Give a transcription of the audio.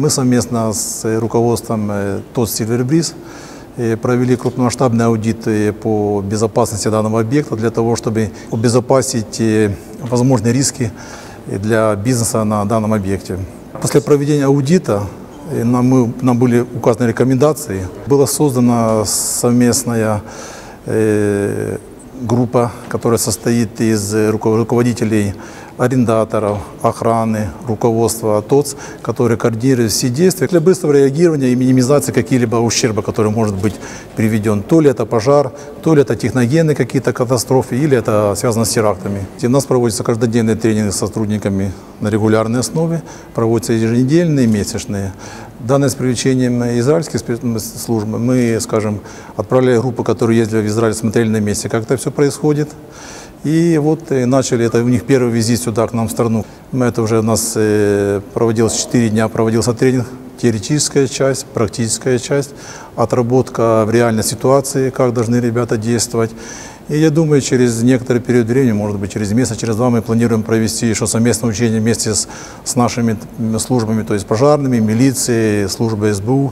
Мы совместно с руководством э, ТОС «Сильвербриз» э, провели крупномасштабный аудит э, по безопасности данного объекта для того, чтобы обезопасить э, возможные риски э, для бизнеса на данном объекте. После проведения аудита э, нам, нам были указаны рекомендации. Была создана совместная э, группа, которая состоит из э, руко- руководителей арендаторов, охраны, руководства ТОЦ, которые координируют все действия для быстрого реагирования и минимизации каких-либо ущерба, который может быть приведен. То ли это пожар, то ли это техногенные какие-то катастрофы, или это связано с терактами. И у нас проводятся каждодневные тренинги с сотрудниками на регулярной основе, проводятся еженедельные, месячные. Данное с привлечением израильских спецслужб мы, скажем, отправляли группу, которые ездили в Израиль, смотрели на месте, как это все происходит. И вот э, начали, это у них первый визит сюда, к нам в страну. Мы это уже у нас э, проводилось 4 дня, проводился тренинг, теоретическая часть, практическая часть, отработка в реальной ситуации, как должны ребята действовать. И я думаю, через некоторый период времени, может быть, через месяц, через два, мы планируем провести еще совместное учение вместе с, с нашими службами, то есть пожарными, милицией, службой СБУ.